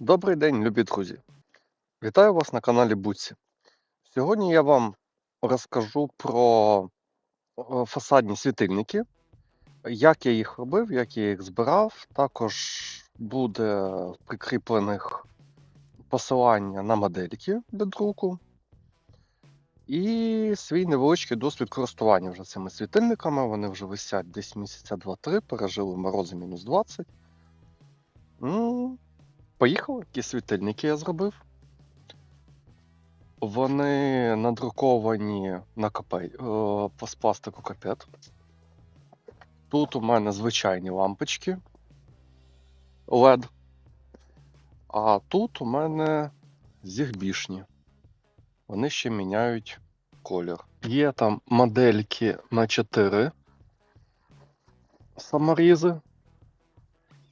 Добрий день, любі друзі! Вітаю вас на каналі Буці. Сьогодні я вам розкажу про е, фасадні світильники, як я їх робив, як я їх збирав. Також буде в прикріплених посилання на модельки для друку. І свій невеличкий досвід користування вже цими світильниками. Вони вже висять десь місяця 2-3, пережили морози мінус 20. Ну, Поїхали, які світильники я зробив. Вони надруковані на капей, е, з пластику капет. Тут у мене звичайні лампочки LED. А тут у мене зігбішні. Вони ще міняють колір. Є там модельки на 4 саморізи.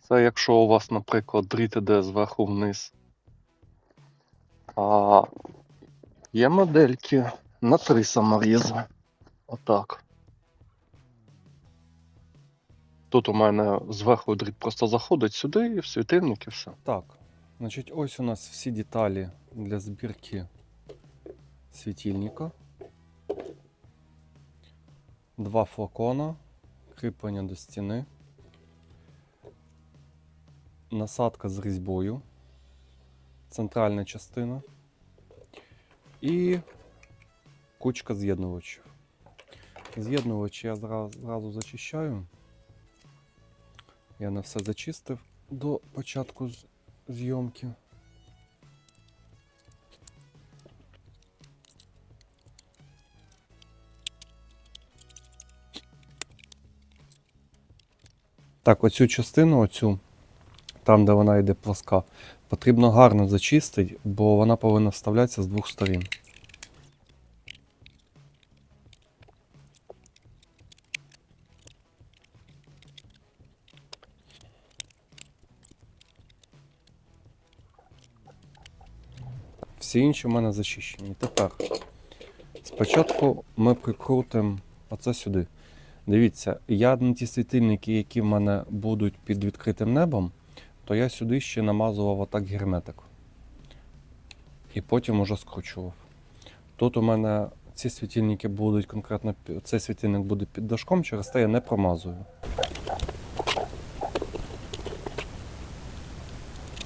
Це якщо у вас, наприклад, дріт іде зверху вниз. А є модельки на три саморізи. Отак. Тут у мене зверху дріт просто заходить сюди, і в світильник і все. Так, значить, ось у нас всі деталі для збірки світильника. Два флакона, кріплення до стіни, насадка з різьбою, центральна частина і кучка з'єднувачів. З'єднувачі я зразу, зразу зачищаю. Я не все зачистив до початку зйомки. Так, оцю частину, оцю, там, де вона йде плоска, потрібно гарно зачистити, бо вона повинна вставлятися з двох сторін. Всі інші в мене зачищені. Тепер спочатку ми прикрутимо оце сюди. Дивіться, я на ті світильники, які в мене будуть під відкритим небом, то я сюди ще намазував отак герметик. І потім уже скручував. Тут у мене ці світильники будуть конкретно, цей світильник буде під дашком, через те я не промазую.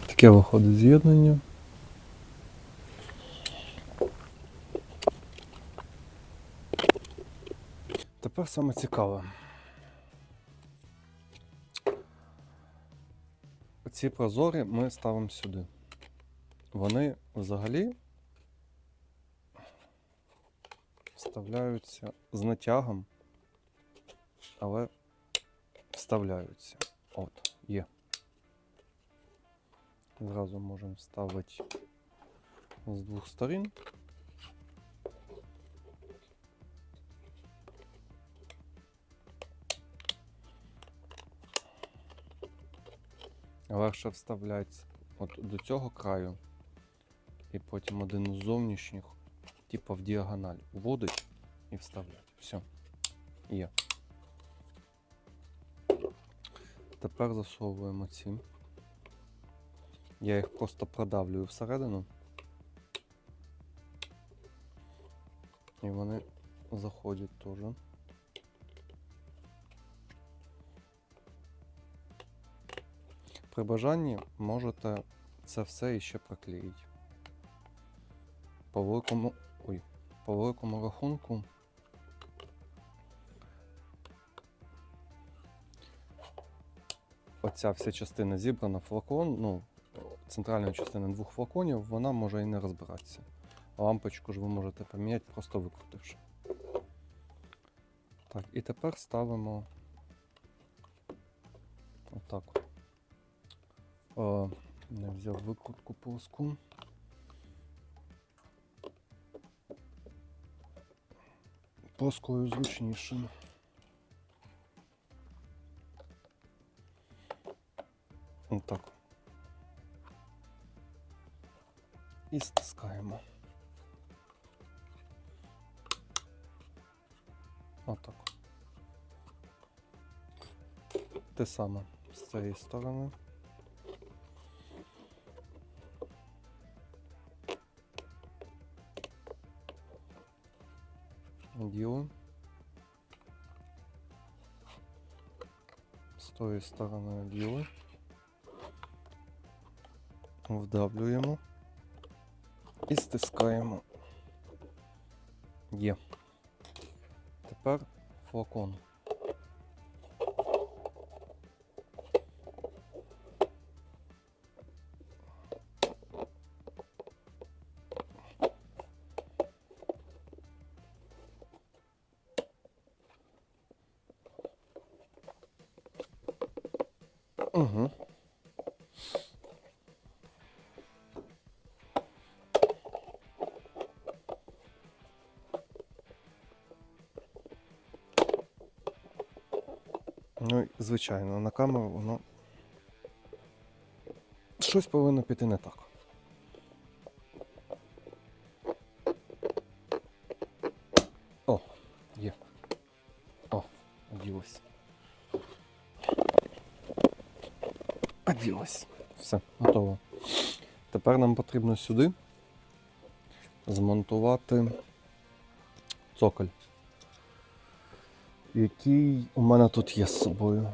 Таке виходить з'єднання. Тепер саме цікаве. Ці прозорі ми ставимо сюди. Вони взагалі вставляються з натягом, але вставляються. От, є. Зразу можемо вставити з двох сторін. Легше вставляти от до цього краю, і потім один з зовнішніх, типу в діагональ, вводить і вставляти. Все. Є. Тепер засовуємо ці. Я їх просто продавлюю всередину. І вони заходять теж. При бажанні можете це все іще проклеїти. По великому, ой, по великому рахунку. Оця вся частина зібрана флакон, ну, центральна частина двох флаконів, вона може і не розбиратися. Лампочку ж ви можете поміняти, просто викрутивши. Так, і тепер ставимо отак. О, не взяв викрутку плоску. Плоскою зручніше. Отак. І стискаємо. Отак. Те саме з цієї сторони. З тої сторони діли. Вдавлюємо і стискаємо. Є. Тепер флакон. Угу. Ну, звичайно, на камеру воно. Щось повинно піти не так. Оділось. Все, готово. Тепер нам потрібно сюди змонтувати цоколь, який у мене тут є з собою.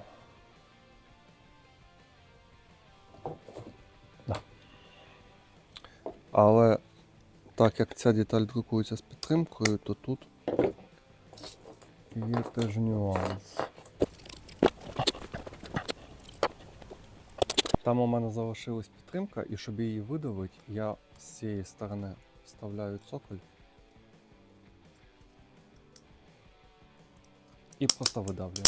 Да. Але так як ця деталь друкується з підтримкою, то тут є теж нюанс. Там у мене залишилась підтримка, і щоб її видавити, я з цієї сторони вставляю цоколь і просто видавлюю.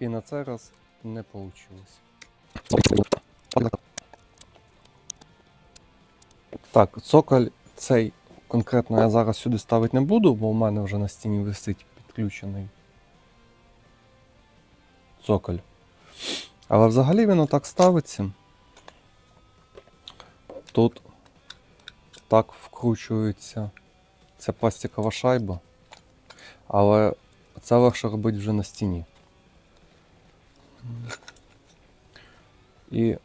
І на цей раз не вийшло. Так, цоколь цей конкретно я зараз сюди ставити не буду, бо у мене вже на стіні висить підключений цоколь. Але взагалі він отак ставиться. Тут так вкручується ця пластикова шайба, але це легше робити вже на стіні. І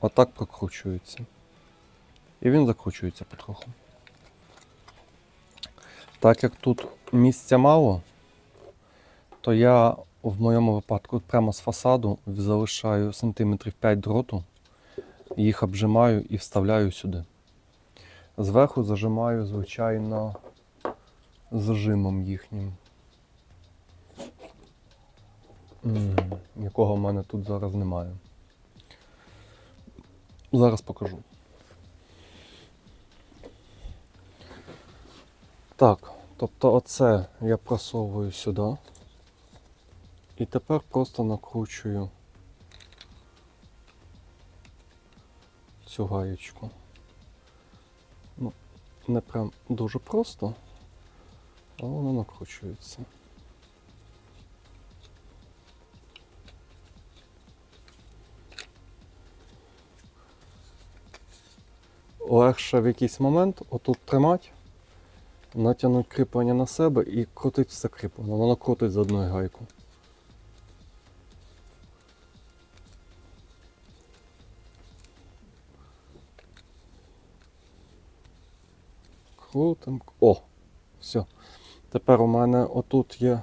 отак прокручується. І він закручується потроху. Так як тут місця мало, то я в моєму випадку прямо з фасаду залишаю сантиметрів 5 дроту, їх обжимаю і вставляю сюди. Зверху зажимаю, звичайно, зажимом їхнім. Якого в мене тут зараз немає. Зараз покажу. Так, тобто оце я просовую сюди. І тепер просто накручую цю гаєчку. Ну, не прям дуже просто, але воно накручується. Легше в якийсь момент отут тримати, натягнути кріплення на себе і крутить все кріплення. Воно крутить з одної гайку. Крутим. О! Все. Тепер у мене отут є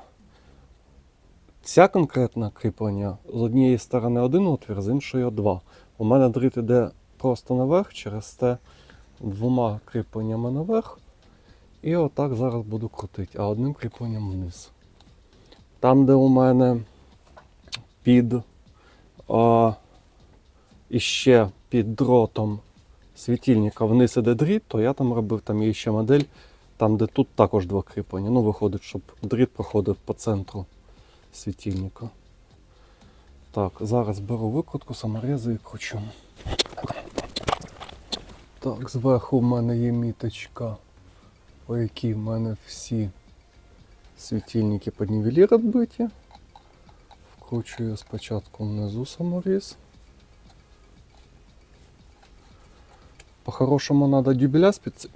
ця конкретна кріплення. З однієї сторони один отвір, з іншої два. У мене дріт іде просто наверх, через те двома кріпленнями наверх. І отак зараз буду крутити, а одним кріпленням вниз. Там, де у мене під а, іще під дротом світильника вниз іде дріт, то я там робив, там є ще модель, там де тут також два кріплення. Ну, виходить, щоб дріт проходив по центру світильника. Так, зараз беру викрутку, саморези і кручу. Так, зверху в мене є міточка, по якій в мене всі світильники під нівелір відбиті. Вкручую спочатку внизу саморіз. По-хорошому треба дюбеля спеці...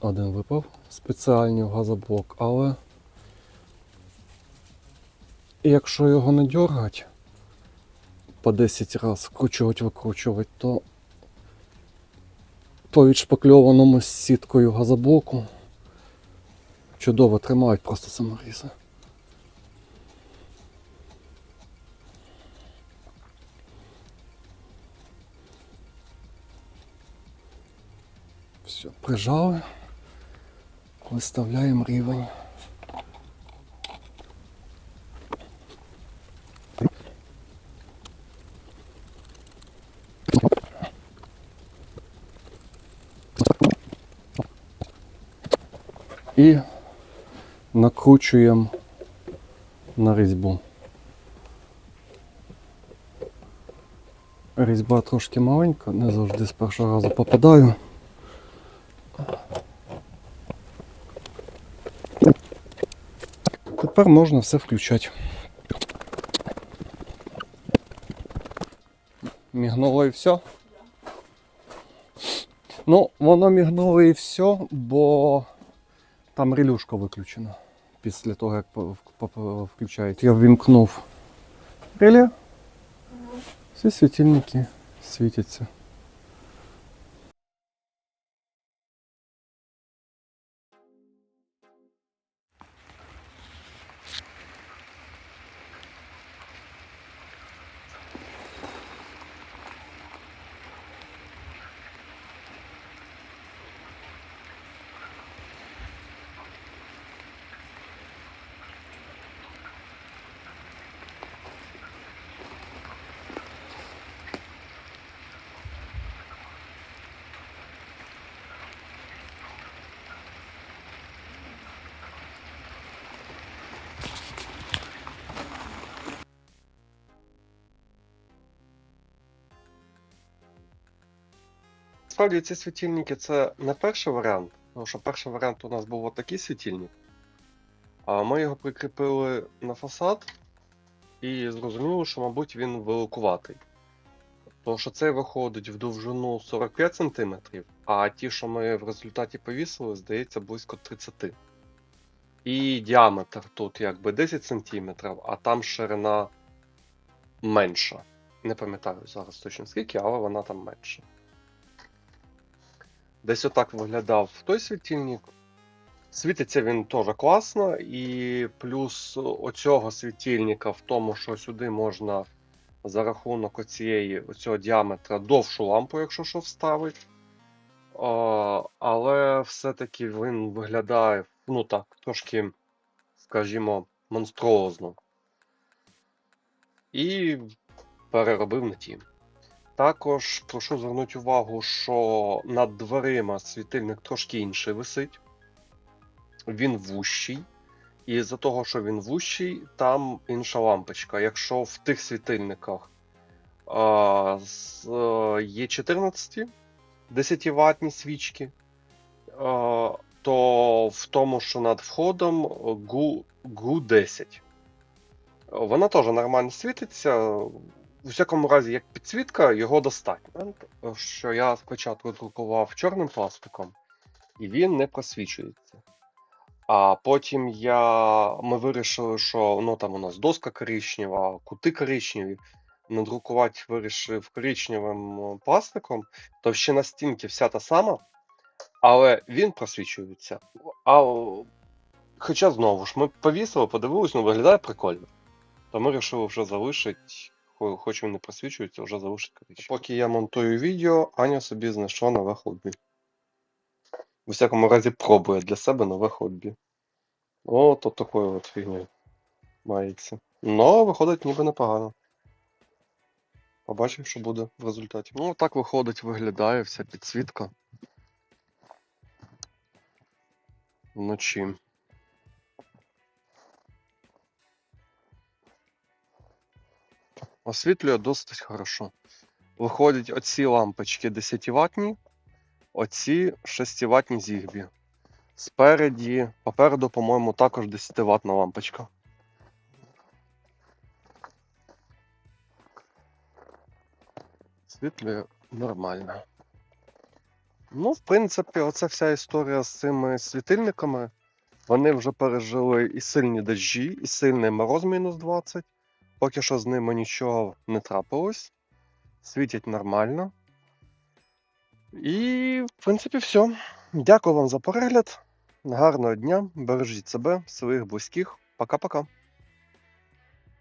Один випав. Спеціальні в газоблок, але якщо його не дергати по 10 разів, вкручувати, викручувати, то по відшпакльованому з сіткою газоблоку. Чудово тримають просто саморізи. Все, прижали. Виставляємо рівень. І накручуємо на різьбу. Різьба трошки маленька, не завжди з першого разу попадаю. Тепер можна все включати. Мігнуло і все. Ну, воно мігнуло і все, бо там релюшка виключена після того, як включають. Я ввімкнув реле. Всі світильники світяться. Справді ці світильники це не перший варіант, тому що перший варіант у нас був отакий світильник. А ми його прикріпили на фасад і зрозуміло, що, мабуть, він великуватий. Тому що цей виходить в довжину 45 см, а ті, що ми в результаті повісили, здається, близько 30 І діаметр тут якби 10 см, а там ширина менша. Не пам'ятаю зараз точно скільки, але вона там менша. Десь отак виглядав той світильник. Світиться він теж класно, і плюс оцього світильника в тому, що сюди можна за рахунок оцієї, оцього діаметра довшу лампу, якщо що вставить. А, але все-таки він виглядає, ну так, трошки, скажімо, монструозно. І переробив на ті. Також прошу звернути увагу, що над дверима світильник трошки інший висить. Він вущий. І з-за того, що він вущий, там інша лампочка. Якщо в тих світильниках а, з, е, є 14 10 ватні свічки, а, то в тому, що над входом GU, GU 10. Вона теж нормально світиться. У всякому разі, як підсвітка, його достатньо. Що я спочатку друкував чорним пластиком, і він не просвічується. А потім я... ми вирішили, що ну, там у нас доска коричнева, кути коричневі. Надрукувати вирішив коричневим пластиком, товщина стінки вся та сама, але він просвічується. А, хоча знову ж, ми повісили, подивились, ну виглядає прикольно. То ми вирішили вже залишити, хоч він не просвічується, вже залишити коричневим. Поки я монтую відео, Аня собі знайшла нове хобі. У всякому разі пробує для себе нове хобі. О, то такою от фігнею мається. Но виходить ніби непогано. Побачив, що буде в результаті. Ну, так виходить, виглядає вся підсвітка. Вночі. Освітлює досить хорошо. Виходять оці лампочки 10 ватні, оці 6 ватні зігбі. Спереді, попереду, по-моєму, також 10 ватна лампочка. Світлює нормально. Ну, в принципі, оця вся історія з цими світильниками. Вони вже пережили і сильні дощі, і сильний мороз мінус 20. Поки що з ними нічого не трапилось. Світять нормально. І, в принципі, все. Дякую вам за перегляд. Гарного дня. Бережіть себе, своїх близьких. Пока-пока.